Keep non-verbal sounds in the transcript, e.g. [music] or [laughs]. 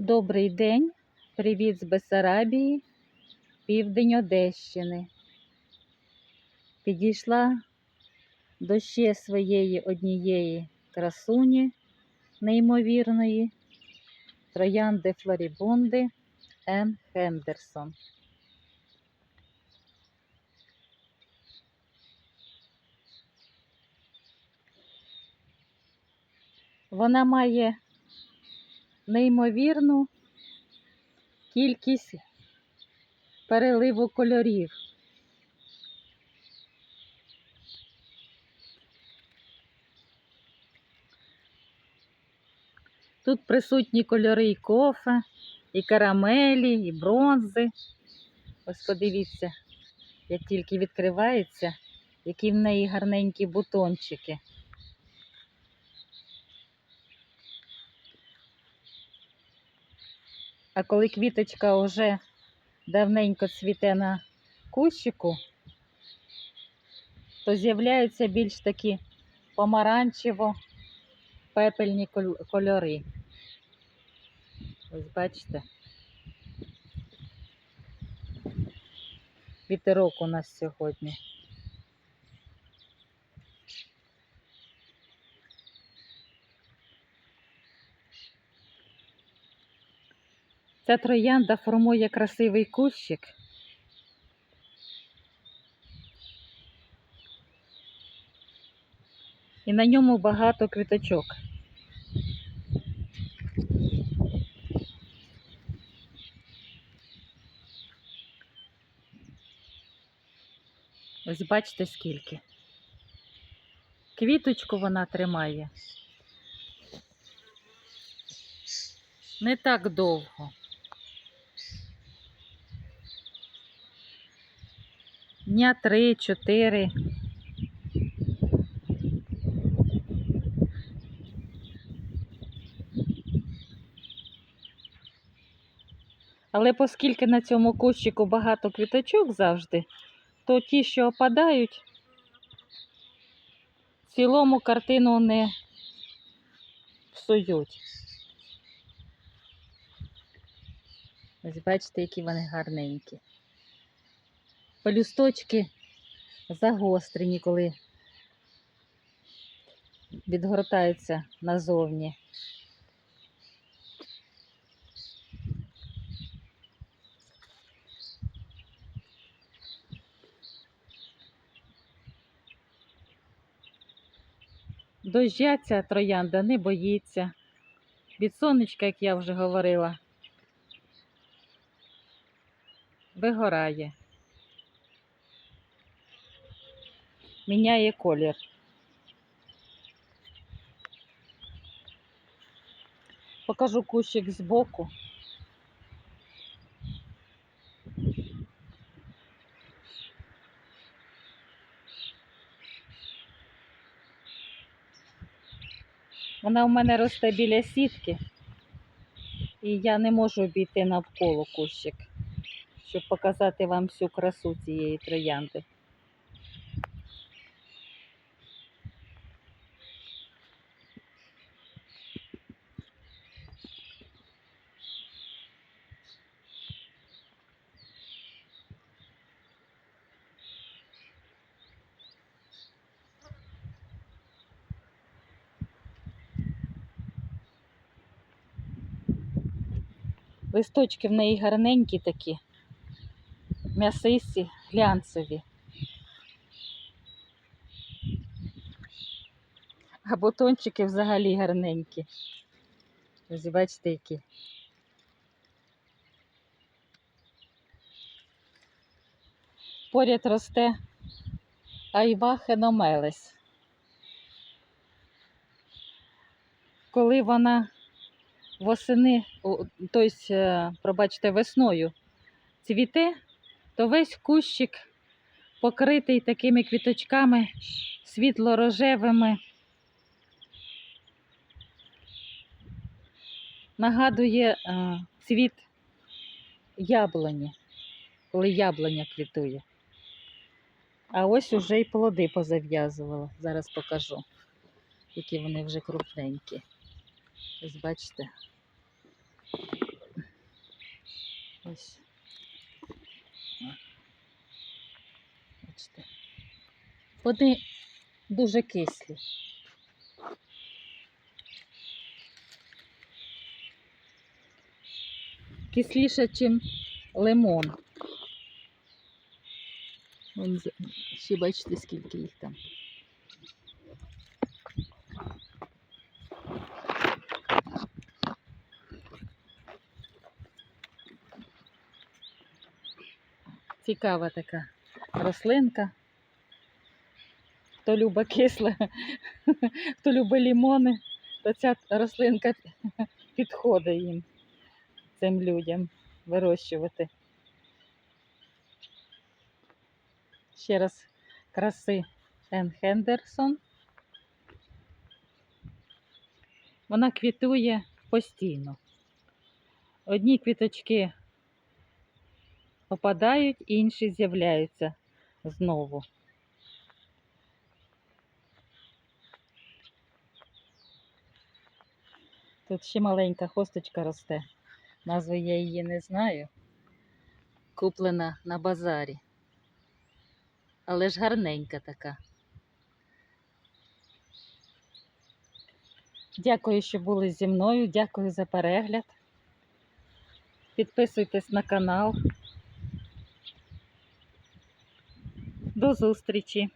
Добрий день, привіт з Бесарабії, південь Одещини. Підійшла до ще своєї однієї красуні неймовірної, троянди Флорібунди Н. Хендерсон. Вона має неймовірну кількість переливу кольорів. Тут присутні кольори і кофе, і карамелі, і бронзи. Ось подивіться, як тільки відкривається, які в неї гарненькі бутончики. А коли квіточка вже давненько цвіте на кущику, то з'являються більш такі помаранчево-пепельні кольори. Ось бачите. Вітерок у нас сьогодні. Ця троянда формує красивий кущик. І на ньому багато квіточок. Ось бачите скільки. Квіточку вона тримає. Не так довго. Дня три-чотири. Але оскільки на цьому кущику багато квіточок завжди, то ті, що опадають, в цілому картину не псують. Ось бачите, які вони гарненькі. Пелюсточки загострені, коли відгортаються назовні. Дождя ця троянда не боїться. Від сонечка, як я вже говорила, вигорає. Міняє колір. Покажу кущик збоку. Вона у мене росте біля сітки, і я не можу обійти навколо кущик, щоб показати вам всю красу цієї троянди. Листочки в неї гарненькі такі, м'ясисті, глянцеві. А бутончики взагалі гарненькі. Ось бачите, які. Поряд росте айва хеномелес. Коли вона восени, тобто, пробачте, весною цвіте, то весь кущик покритий такими квіточками світло-рожевими. Нагадує е, цвіт яблуні, коли яблуня квітує. А ось уже й плоди позав'язувала. Зараз покажу, які вони вже крупненькі. Ось бачите. Ось. Бачите. Вони дуже кислі. Кисліше, ніж лимон. Вон, ще бачите, скільки їх там. Цікава така рослинка. Хто любить кисле, [laughs] хто любить лімони, то ця рослинка [laughs] підходить їм, цим людям вирощувати. Ще раз краси Ен Хендерсон. Вона квітує постійно. Одні квіточки опадають, інші з'являються знову. Тут ще маленька хосточка росте. Назви я її не знаю. Куплена на базарі. Але ж гарненька така. Дякую, що були зі мною. Дякую за перегляд. Підписуйтесь на канал. До зустрічі!